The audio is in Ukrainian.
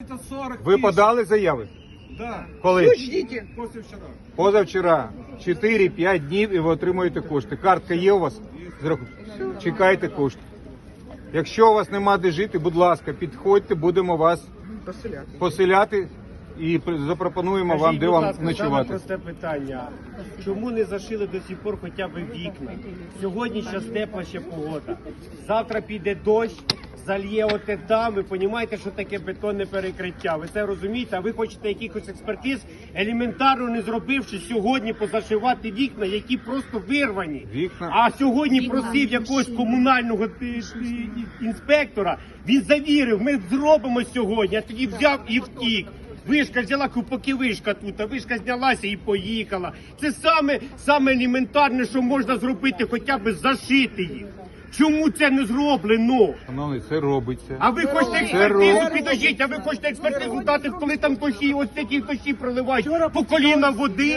Это 40 Ви подали заяви? Да, Коли? Ждите. после. Позавчора. 4-5 днів і ви отримуєте кошти. Картка є у вас? Чекайте кошти. Якщо у вас нема де жити, будь ласка, підходьте, будемо вас Поселяти. поселяти і запропонуємо вам, де вам ласка, ночувати. просте питання. Чому не зашили до сих пор хоча б вікна? Сьогодні зараз тепла ще погода. Завтра піде дощ, зальє оте там. Ви розумієте, що таке бетонне перекриття. Ви це розумієте? А ви хочете якихось експертиз, елементарно не зробивши сьогодні позашивати вікна, які просто вирвані. Вікна. А сьогодні просив якогось комунального інспектора. Він завірив, ми зробимо сьогодні, а тоді взяв і втік. Вишка взяла, купаки вишка тут, а вишка знялася і поїхала. Це саме, саме елементарне, що можна зробити, хоча б зашити їх. Чому це не зроблено? Шановний, це робиться. А ви хочете експертизу, підожіть, а ви хочете експертизу дати, коли там коші ось такі коші проливають по коліна води?